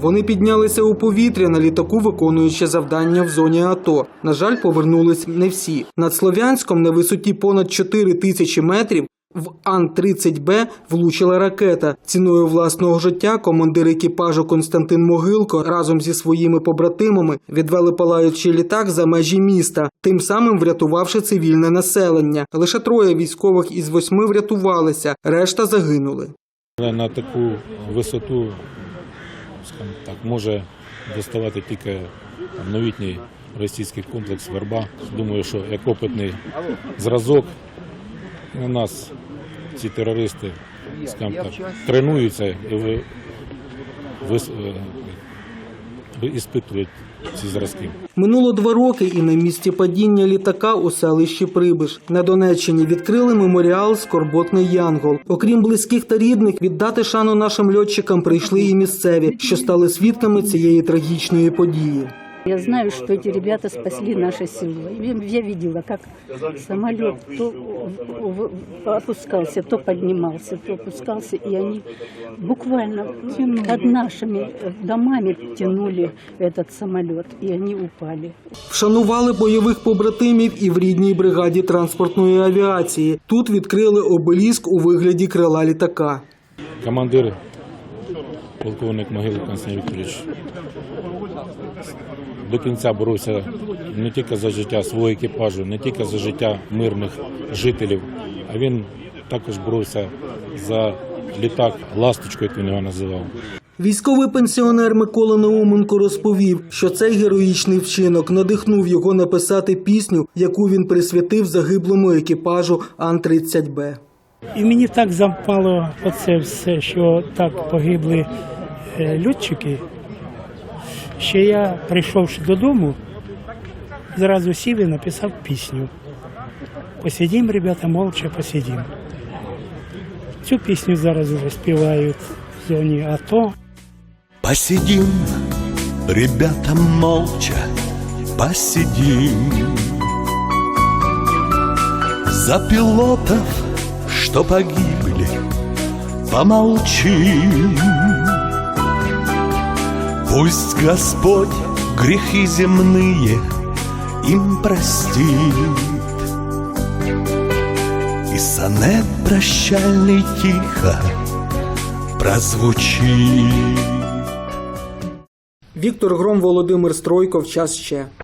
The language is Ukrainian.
Вони піднялися у повітря на літаку, виконуючи завдання в зоні АТО. На жаль, повернулись не всі. Над Слов'янськом на висоті понад 4 тисячі метрів в Ан-30Б влучила ракета. Ціною власного життя командир екіпажу Константин Могилко разом зі своїми побратимами відвели палаючий літак за межі міста, тим самим врятувавши цивільне населення. Лише троє військових із восьми врятувалися, решта загинули. На таку висоту, скажімо так, може доставати тільки новітній російський комплекс Верба. Думаю, що як опитний зразок на нас ці терористи скажімо так, тренуються і ви, вис- е, ви- іспитують ці зразки. Минуло два роки, і на місці падіння літака у селищі Прибиш на Донеччині відкрили меморіал Скорботний Янгол. Окрім близьких та рідних, віддати шану нашим льотчикам прийшли і місцеві, що стали свідками цієї трагічної події. Я знаю, что эти ребята спасли наше село. Я видела, как самолет то опускался, то поднимался, то опускался, и они буквально под нашими домами тянули этот самолет, и они упали. Вшанували бойових побратимів і в рідній бригаді транспортної авіації. Тут відкрили обеліск у вигляді крила літака. Командир, полковник Могилик Константин Вікторович, до кінця боровся не тільки за життя свого екіпажу, не тільки за життя мирних жителів, а він також боровся за літак ласточку, як він його називав. Військовий пенсіонер Микола Науменко розповів, що цей героїчний вчинок надихнув його написати пісню, яку він присвятив загиблому екіпажу Ан-30Б. І мені так запало оце все, що так погибли е, льотчики, що я, прийшовши додому, зразу сів і написав пісню. Посидім, ребята, молча посидім. Цю пісню зараз вже співають в зоні АТО. Посидим, ребята, молча, посидим За пилотов, что погибли, помолчим Пусть Господь грехи земные им простит И сонет прощальный тихо прозвучит Віктор Гром, Володимир Стройко. В час ще.